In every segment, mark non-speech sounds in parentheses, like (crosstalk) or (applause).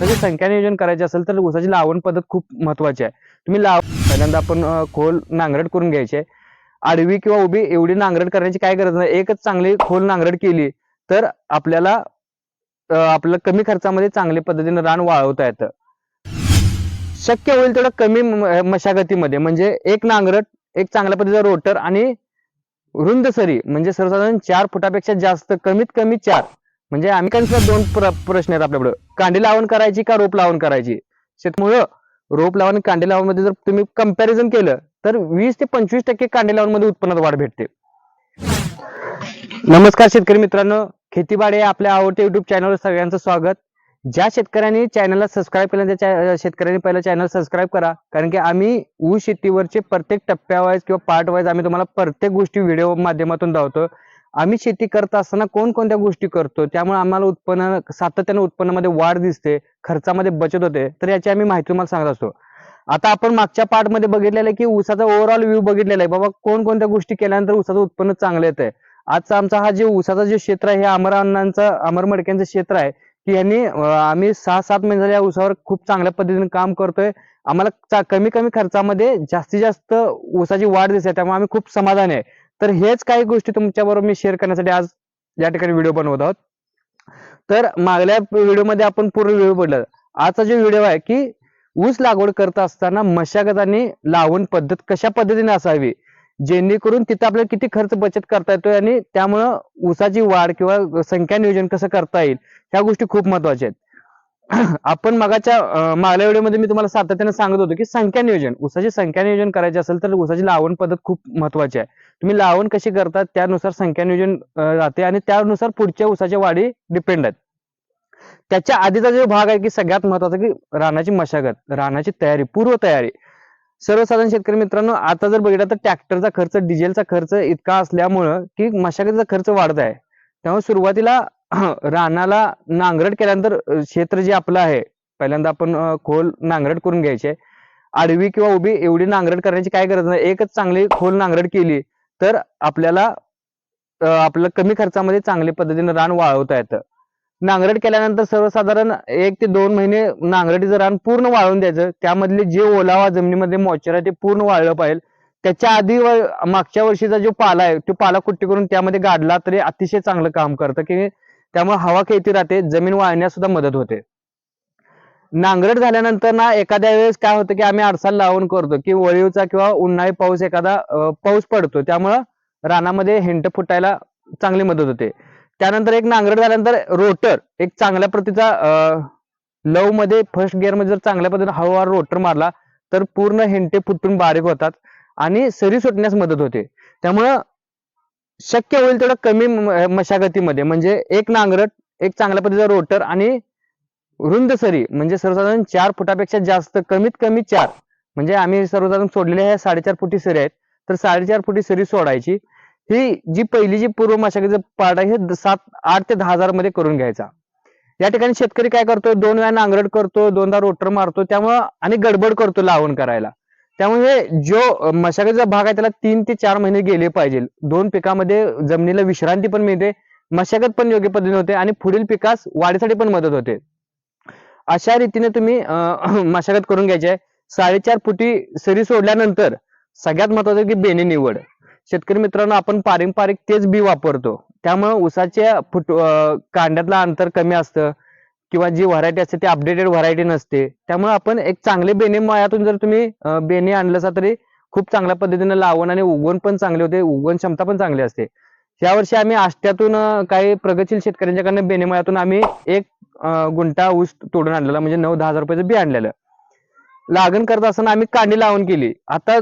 ऊसाची संख्या नियोजन करायची असेल तर ऊसाची लावण पद्धत खूप महत्वाची आहे. तुम्ही लाव पहिल्यांदा आपण खोल नांगरट करून घ्यायचे. आडवी किंवा उभी एवढी नांगरट करण्याची काय गरज नाही. एकच चांगली खोल नांगरट केली तर आपल्याला आपल्या कमी खर्चामध्ये चांगल्या पद्धतीने रान वाळवता येतं. शक्य होईल तेवढं कमी मशागतीमध्ये. म्हणजे एक नांगरट एक चांगल्या पद्धतीचा रोटर आणि रुंद सरी म्हणजे सर्वसाधारण चार फुटापेक्षा जास्त कमीत कमी चार. म्हणजे आम्ही काय दोन प्र- प्रश्न आहेत आपल्याकडे कांडी लावण करायची का रोप लावण करायची? शेतमुळं रोप लावण आणि कांडी लावणमध्ये जर तुम्ही कंपॅरिझन केलं तर वीस ते पंचवीस टक्के कांडी लावणमध्ये उत्पन्नात वाढ भेटते. नमस्कार शेतकरी मित्रांनो. खेतीबाडी या आपल्या आवडत्या युट्यूब चॅनलवर सगळ्यांचं स्वागत. ज्या शेतकऱ्यांनी चॅनलला सबस्क्राईब केलं त्या शेतकऱ्यांनी पहिलं चॅनल सबस्क्राईब करा. कारण की आम्ही ऊस शेतीवरचे प्रत्येक टप्प्यावाईज किंवा पार्ट वाईज आम्ही तुम्हाला प्रत्येक गोष्टी व्हिडिओ माध्यमातून धावतो आम्ही शेती करत असताना कोणकोणत्या गोष्टी करतो त्यामुळे आम्हाला उत्पन्न सातत्याने उत्पन्नामध्ये वाढ दिसते खर्चामध्ये बचत होते तर याची आम्ही माहिती तुम्हाला सांगत असतो. आता आपण मागच्या पार्टमध्ये बघितलेलं आहे की ऊसाचा ओव्हरऑल व्ह्यू बघितलेला आहे. बाबा कोणकोणत्या गोष्टी केल्यानंतर ऊसाचं उत्पन्न चांगलं येत आहे आजचा आमचा हा जे ऊसाचा जे क्षेत्र आहे हे अमर अण्णांचं अमर मडक्यांचं क्षेत्र आहे की यांनी आम्ही सहा सात महिने या ऊसावर खूप चांगल्या पद्धतीने काम करतोय. आम्हाला कमी कमी खर्चामध्ये जास्तीत जास्त ऊसाची वाढ दिसते त्यामुळे आम्ही खूप समाधान आहे. तर हेच काही गोष्टी तुमच्याबरोबर मी शेअर करण्यासाठी आज या ठिकाणी व्हिडिओ बनवत आहोत. तर मागल्या व्हिडिओमध्ये आपण पूर्ण व्हिडिओ बोलला. आजचा जो व्हिडिओ आहे की ऊस लागवड करत असताना मशागत आणि लावण पद्धत कशा पद्धतीने असावी? जेणेकरून तिथं आपल्याला किती खर्च बचत करता येतोय आणि त्यामुळं ऊसाची वाढ किंवा संख्या नियोजन कसं करता येईल ह्या गोष्टी खूप महत्त्वाच्या आहेत. (clears throat) आपण मगाच्या मागल्या व्हिडिओमध्ये मी तुम्हाला सातत्याने सांगत होतो की संख्या नियोजन ऊसाची संख्या नियोजन करायचे असेल तर ऊसाची लावण पद्धत खूप महत्वाची आहे. तुम्ही लावण कशी करतात त्यानुसार संख्या नियोजन राहते आणि त्यानुसार पुढच्या ऊसाच्या वाढी डिपेंड आहेत. त्याच्या आधीचा जो भाग आहे की सगळ्यात महत्त्वाचा की रानाची मशागत रानाची तयारी पूर्व तयारी सर्वसाधारण शेतकरी मित्रांनो आता जर बघितलं तर ट्रॅक्टरचा खर्च डिझेलचा खर्च इतका असल्यामुळं की मशागतीचा खर्च वाढत आहे. त्यामुळे सुरुवातीला (clears throat) रानाला नांगरट केल्यानंतर क्षेत्र जे आपलं आहे पहिल्यांदा आपण खोल नांगरट करून घ्यायचे. आडवी किंवा उभी एवढी नांगरट करण्याची काय गरज नाही. एकच चांगली खोल नांगरट केली तर आपल्याला अं, आपल्याला कमी खर्चामध्ये चांगल्या पद्धतीने रान वाळवता येतं. नांगरट केल्यानंतर सर्वसाधारण एक ते दोन महिने नांगरटीचं रान पूर्ण वाळवून द्यायचं. त्यामधले जे ओलावा जमिनीमध्ये मॉइश्चर आहे ते पूर्ण वाळलं पाहिजे. त्याच्या आधी मागच्या वर्षीचा जो पाला आहे तो पाला कुट्टी करून त्यामध्ये गाडला तरी अतिशय चांगलं काम करतं. की त्यामुळे हवा खेळती राहते जमीन वाळण्यास सुद्धा मदत होते. नांगरट झाल्यानंतर ना एखाद्या वेळेस काय होतं की आम्ही आरसा लावून करतो की वळीवचा किंवा उन्हाळी पाऊस एखादा पाऊस पडतो त्यामुळं रानामध्ये हेंट फुटायला चांगली मदत होते. त्यानंतर एक नांगरट झाल्यानंतर रोटर एक चांगल्या प्रतीचा लवमध्ये फर्स्ट गिअरमध्ये जर चांगल्या पद्धतीने हळूहळू रोटर मारला तर पूर्ण हेंटे फुटून बारीक होतात आणि सरी सुटण्यास मदत होते. त्यामुळं शक्य होईल तेवढं कमी मशागतीमध्ये. म्हणजे एक नांगरट एक चांगल्या पद्धतीचा रोटर आणि रुंद सरी म्हणजे सर्वसाधारण चार फुटापेक्षा जास्त कमीत कमी चार. म्हणजे आम्ही सर्वसाधारण सोडलेल्या ह्या साडेचार फुटी सरी आहेत. तर साडेचार फुटी सरी सोडायची. ही जी पहिली जी पूर्व मशागतीचं पार्ट आहे हे सात आठ ते दहा हजारमध्ये करून घ्यायचा. या ठिकाणी शेतकरी काय करतो? दोन वेळा नांगरट करतो दोनदा रोटर मारतो त्यामुळं आणि गडबड करतो लावण करायला. त्यामुळे जो मशागतीचा भाग आहे त्याला तीन ते चार महिने गेले पाहिजे. दोन पिकामध्ये जमिनीला विश्रांती पण मिळते मशागत पण योग्य पद्धतीने होते आणि पुढील पिकास वाढीसाठी पण मदत होते. अशा रीतीने तुम्ही (clears throat) मशागत करून घ्यायची आहे. साडेचार फुटी सरी सोडल्यानंतर सगळ्यात महत्वाचं की बेने निवड. शेतकरी मित्रांनो आपण पारंपरिक तेच बी वापरतो. त्यामुळे उसाच्या फुट अं, कांड्यातलं अंतर कमी असतं. किंवा जी व्हरायटी असते ती अपडेटेड व्हरायटी नसते. त्यामुळे आपण एक चांगले बेने मळ्यातून जर तुम्ही बेने आणलं तरी खूप चांगल्या पद्धतीने लावण आणि उगवण पण चांगले होते उगवण क्षमता पण चांगली असते. यावर्षी आम्ही आष्ट्यातून काही प्रगतशील शेतकऱ्यांच्याकडनं बेने मळ्यातून आम्ही एक गुंठा ऊस तोडून आणलेला म्हणजे नऊ दहा हजार रुपयाचं बी आणलेलं. लागण करत असताना आम्ही कांडी लावण केली. आता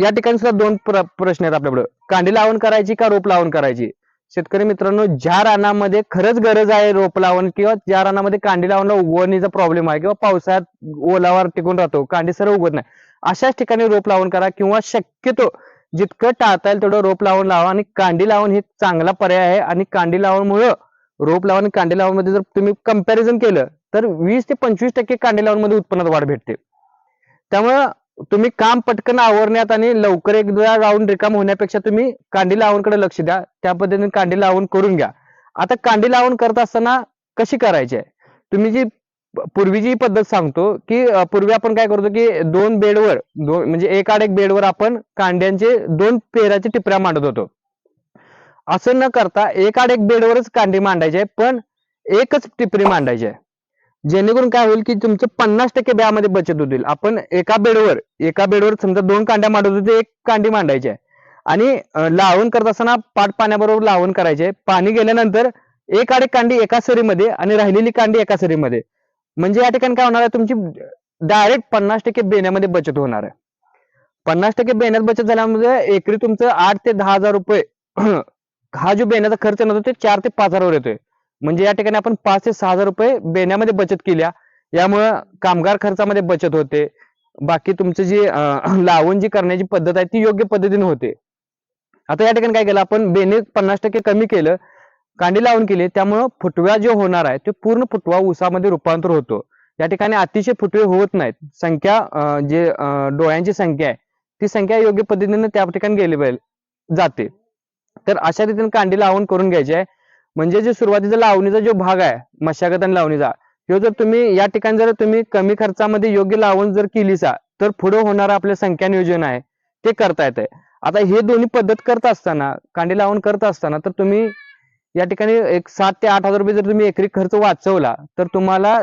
या ठिकाणी सुद्धा दोन प्र- प्रश्न आहेत आपल्याकडं. कांडी लावण करायची का रोप लावण करायची? शेतकरी मित्रांनो ज्या रानामध्ये खरंच गरज आहे रोप लावण किंवा ज्या रानामध्ये कांडी लावणला उगवणीचा प्रॉब्लेम आहे किंवा पावसाळ्यात ओलावर टिकून राहतो कांडी सर उगवत नाही अशाच ठिकाणी रोप लावण करा किंवा शक्यतो जितकं टाळता येईल तेवढं रोप लावून लावा आणि कांडी लावण हे चांगला पर्याय आहे आणि कांडी लावणमुळं रोप लावून कांडी लावणमध्ये जर तुम्ही कंपॅरिझन केलं तर वीस ते पंचवीस टक्के कांडी लावणमध्ये उत्पन्नात वाढ भेटते. त्यामुळं तुम्ही काम पटकन आवरण्यात आणि लवकर एकदा राऊंड रिकाम होण्यापेक्षा तुम्ही कांडी लावणकडे लक्ष द्या. त्या पद्धतीने कांडी लावण करून घ्या. आता कांडी लावण करत असताना कशी करायची आहे? तुम्ही जी पूर्वीची पद्धत सांगतो की पूर्वी आपण काय करतो की दोन बेडवर दोन म्हणजे एक आड एक बेडवर आपण कांड्यांचे दोन पेराचे टिपऱ्या मांडत होतो. असं न करता एक आड एक बेडवरच कांडी मांडायची आहे पण एकच टिपरी मांडायची आहे. जेणेकरून काय होईल की तुमचं पन्नास टक्के ब्यामध्ये बचत होतील. आपण एका बेडवर एका बेडवर समजा दोन कांड्या मांडत होते एक कांडी मांडायची आहे. आणि लावण करत असताना पाट पाण्याबरोबर लावण करायचे. पाणी गेल्यानंतर एक आडे कांडी एका सरीमध्ये आणि राहिलेली कांडी एका सरीमध्ये. म्हणजे या ठिकाणी काय होणार आहे? तुमची डायरेक्ट पन्नास टक्के बेण्यामध्ये बचत होणार आहे. पन्नास टक्के बेण्यात बचत झाल्यामुळे एकरी तुमचं आठ ते दहा हजार रुपये (clears throat) हा जो बेण्याचा खर्च नव्हता ते चार ते पाच हजारवर येतोय. म्हणजे या ठिकाणी आपण पाच ते सहा हजार रुपये बेण्यामध्ये बचत केल्या. यामुळं कामगार खर्चामध्ये बचत होते. बाकी तुमचं जी लावण जी करण्याची पद्धत आहे ती योग्य पद्धतीने होते. आता या ठिकाणी काय केलं आपण बेने पन्नास टक्के कमी केलं कांडी लावून केली त्यामुळं फुटव्या जे होणार आहे तो पूर्ण फुटवा उसामध्ये रूपांतर होतो. या ठिकाणी अतिशय फुटवे होत नाहीत. संख्या जे डोळ्यांची संख्या आहे ती संख्या योग्य पद्धतीने त्या ठिकाणी गेली पाहिजे जाते. तर अशा रीतीने कांडी लावण करून घ्यायची आहे. म्हणजे जे सुरुवातीचा लावणीचा जो भाग आहे मशागत आणि लावणीचा तो जर तुम्ही या ठिकाणी जर तुम्ही कमी खर्चामध्ये योग्य लावण जर केलीसा तर पुढे होणारं आपलं संख्या नियोजन आहे ते करता येते आता हे दोन्ही पद्धत करत असताना कांडी लावण करत असताना तर तुम्ही या ठिकाणी एक सात ते आठ हजार रुपये जर तुम्ही एकरी खर्च वाचवला तर तुम्हाला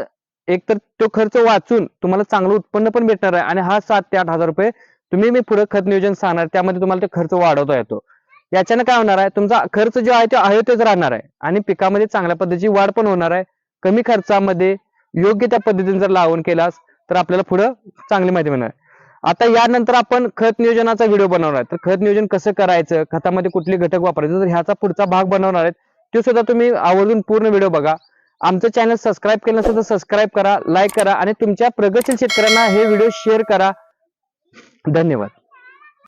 एक तर तो खर्च वाचून तुम्हाला चांगलं उत्पन्न पण भेटणार आहे आणि हा सात ते आठ हजार रुपये तुम्ही मी पुढे खत नियोजन सांगणार त्यामध्ये तुम्हाला ते खर्च वाढवता येतो. याच्यानं काय होणार आहे? तुमचा खर्च जो आहे तो आहे राहणार आहे. आणि पिकामध्ये चांगल्या पद्धतीची वाढ पण होणार आहे. कमी खर्चामध्ये योग्य त्या पद्धतीने जर लावण केलास तर आपल्याला पुढं चांगली माहिती मिळणार आता यानंतर आपण खत नियोजनाचा व्हिडिओ बनवणार आहे. तर खत नियोजन कसं करायचं? खतामध्ये कुठले घटक वापरायचे? तर ह्याचा पुढचा भाग बनवणार आहेत तो सुद्धा तुम्ही आवर्जून पूर्ण व्हिडिओ बघा. आमचं चॅनल सबस्क्राईब केलं नसेल तर सबस्क्राईब करा लाईक करा आणि तुमच्या प्रगतशील शेतकऱ्यांना हे व्हिडिओ शेअर करा. धन्यवाद.